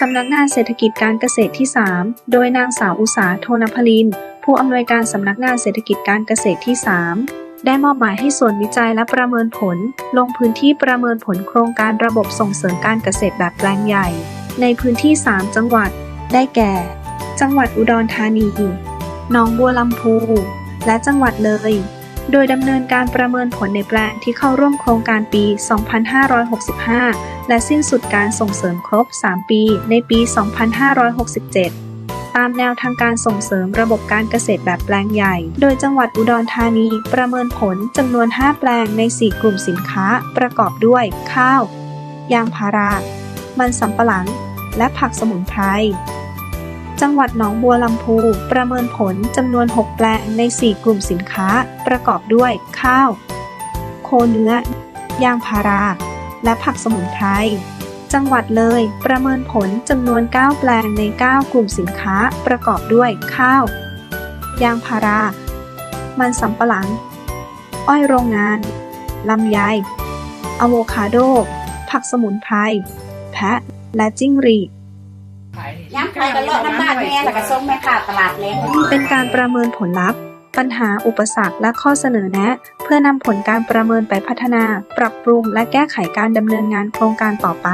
สำนักงานเศรษฐกิจการเกษตรที่ 3 โดยนางสาวอุษาโทนพลิน ผู้อำนวยการสำนักงานเศรษฐกิจการเกษตรที่ 3 ได้มอบหมายให้ส่วนวิจัยและประเมินผล ลงพื้นที่ประเมินผลโครงการระบบส่งเสริมการเกษตรแบบแปลงใหญ่ ในพื้นที่ 3 จังหวัด ได้แก่ จังหวัดอุดรธานี หนองบัวลำพู และจังหวัดเลย โดยดำเนินการประเมินผลในแปลงที่เข้าร่วมโครงการปี 2565 และสิ้นสุดการส่งเสริมครบ 3 ปีในปี 2567ตามแนวทางการส่งเสริมระบบการเกษตรแบบแปลงใหญ่ โดยจังหวัดอุดรธานีประเมินผลจำนวน 5 แปลงใน 4 กลุ่มสินค้า ประกอบด้วย ข้าว ยางพารา มันสำปะหลัง และผักสมุนไพร จังหวัดหนองบัวลำพู ประเมินผลจำนวน 6 แปลงใน 4 กลุ่มสินค้า ประกอบด้วย ข้าว โคเนื้อ ยางพารา และผักสมุนไพร จังหวัดเลย ประเมินผลจำนวน 9 แปลงใน 9 กลุ่มสินค้า ประกอบด้วย ข้าว ยางพารา มันสำปะหลัง อ้อยโรงงาน ลำไยอะโวคาโด ผักสมุนไพร แพะ และจิ้งหรีด ย้ำไปกันเลาะน้ำบ้านแม่แล้วก็ส่งแม่ค้าตลาดเล็กเป็นการประเมินผลลัพธ์ ปัญหาอุปสรรคและข้อเสนอแนะ เพื่อนำผลการประเมินไปพัฒนา ปรับปรุงและแก้ไขการดำเนินงานโครงการต่อไป